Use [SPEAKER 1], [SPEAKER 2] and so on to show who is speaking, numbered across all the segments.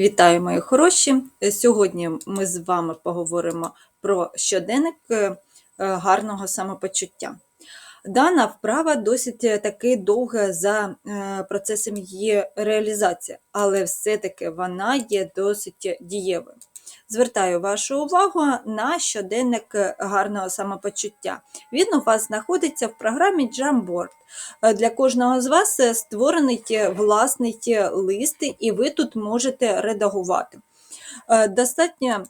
[SPEAKER 1] Вітаю, мої хороші! Сьогодні ми з вами поговоримо про щоденник е, гарного самопочуття. Дана вправа досить е, таки довга за е, процесом її реалізації, але все-таки вона є досить дієвою. Звертаю вашу увагу на щоденник гарного самопочуття. Він у вас знаходиться в програмі Jamboard. Для кожного з вас створений власний лист, і ви тут можете редагувати. Достатньо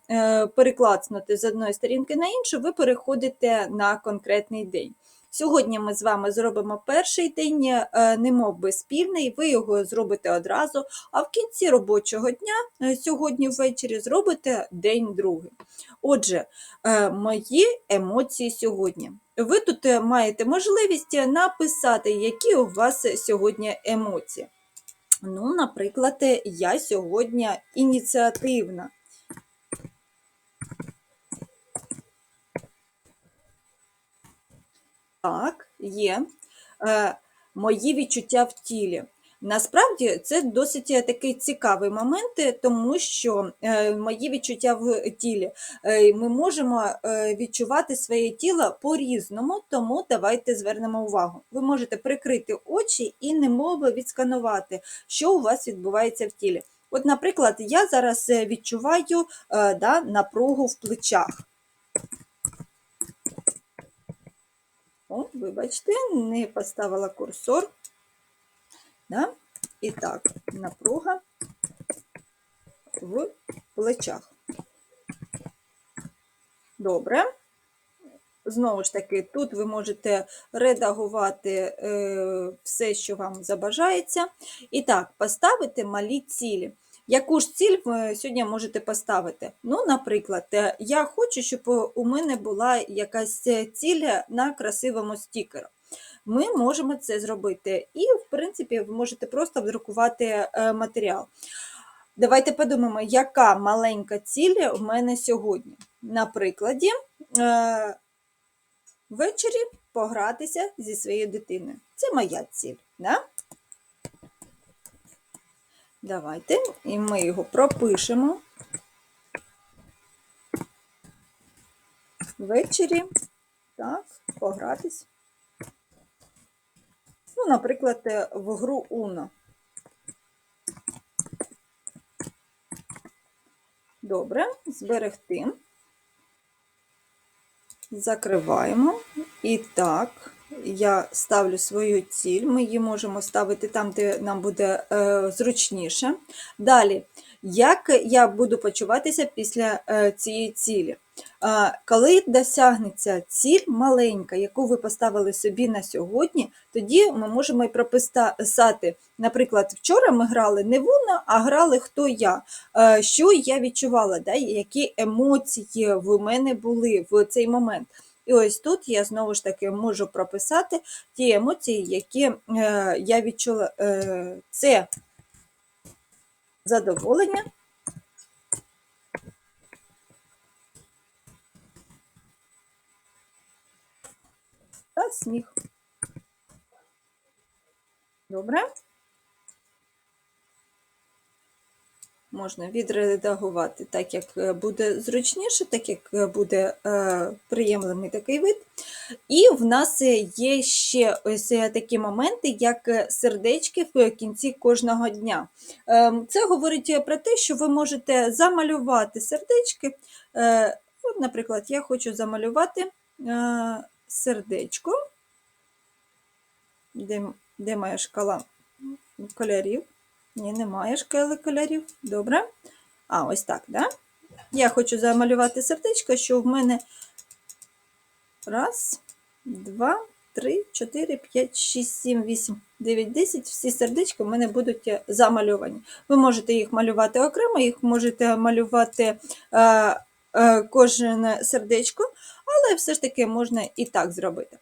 [SPEAKER 1] переклацнути з одної сторінки на іншу, ви переходите на конкретний день. Сьогодні ми з вами зробимо перший день, е, немов би спільний, ви його зробите одразу, а в кінці робочого дня, е, сьогодні ввечері, зробите день другий. Отже, е, мої емоції сьогодні. Ви тут маєте можливість написати, які у вас сьогодні емоції. Ну, Наприклад, я сьогодні ініціативна. Так, є. Е, Мої відчуття в тілі. Насправді це досить такий цікавий момент, тому що е, мої відчуття в тілі е, ми можемо е, відчувати своє тіло по-різному, тому давайте звернемо увагу. Ви можете прикрити очі і немови відсканувати, що у вас відбувається в тілі. От, наприклад, я зараз відчуваю да, напругу в плечах. О, вибачте, не поставила курсор. Да? І так, напруга в плечах. Добре. Знову ж таки, тут ви можете редагувати е, все, що вам забажається. І так, поставити малі цілі. Яку ж ціль ви сьогодні можете поставити? Ну, Наприклад, е, я хочу, щоб у мене була якась ціль на красивому стікеру. Ми можемо це зробити. І, в принципі, ви можете просто вдрукувати е, матеріал. Давайте подумаємо, яка маленька ціль у мене сьогодні. На прикладі, е, ввечері погратися зі своєю дитиною. Це моя ціль. Да? Давайте, і ми його пропишемо. Ввечері, так, погратись. Ну, наприклад, е, в гру Uno. Добре, зберегти. Закриваємо. І так, я ставлю свою ціль, ми її можемо ставити там, де нам буде е, зручніше. Далі, як я буду почуватися після е, цієї цілі? Е, коли досягнеться ціль маленька, яку ви поставили собі на сьогодні, тоді ми можемо і прописати. Наприклад, вчора ми грали не вона, а грали хто я. Що я відчувала, да, які емоції в мене були в цей момент. І ось тут я знову ж таки можу прописати ті емоції, які е, я відчула. Е, це задоволення. Та сміх. Добре? Можна відредагувати так, як е, буде зручніше, так як е, буде е, приємний такий вид. І в нас є ще ось такі моменти, як сердечки в кінці кожного дня. Ем, це говорить про те, що ви можете замалювати сердечки. От, Наприклад, я хочу замалювати сердечко, де, де моя шкала кольорів. Ні, немає кольорів. Добре. А, ось так, да? Я хочу замалювати сердечко, що в мене раз, два, три, чотири, п'ять, шість, сім, вісім, дев'ять, десять. Всі сердечки в мене будуть е, замальовані. Ви можете їх малювати окремо, їх можете малювати е, е, кожне сердечко, але все ж таки можна і так зробити.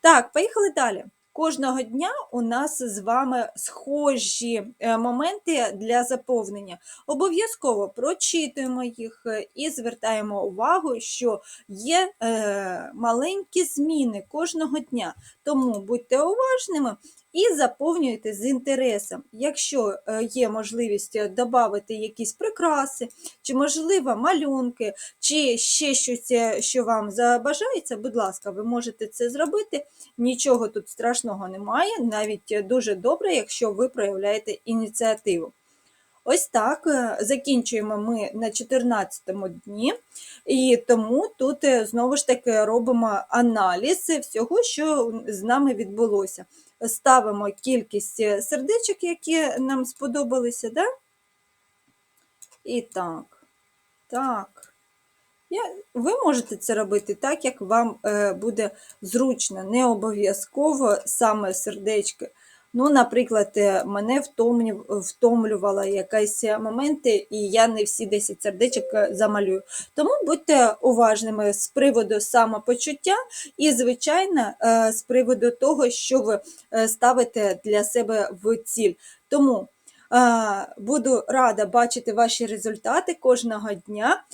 [SPEAKER 1] Так, поїхали далі. Кожного дня у нас з вами схожі е, моменти для заповнення. Обов'язково прочитуємо їх е, і звертаємо увагу, що є е, маленькі зміни кожного дня. Тому будьте уважними і заповнюєте з інтересом. Якщо е, є можливість додати якісь прикраси, чи, можливо, малюнки, чи ще щось, е, що вам забажається, будь ласка, ви можете це зробити. Нічого тут страшного немає, навіть дуже добре, якщо ви проявляєте ініціативу. Ось так е, закінчуємо ми на 14-му дні, і тому тут е, знову ж таки робимо аналіз всього, що з нами відбулося. Ставимо кількість е, сердечок, які нам сподобалися, да? І так, так. Ви можете це робити так, як вам буде зручно, не обов'язково саме сердечки. Ну, наприклад, е, мене втомлювала якась моменти, і я не всі 10 сердечок е, замалюю. Тому будьте уважними з приводу самопочуття і, звичайно, е, з приводу того, що ви е, ставите для себе в ціль. Тому Буду рада бачити ваші результати кожного дня.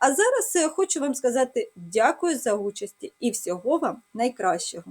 [SPEAKER 1] А зараз е, хочу вам сказати дякую за участь і всього вам найкращого.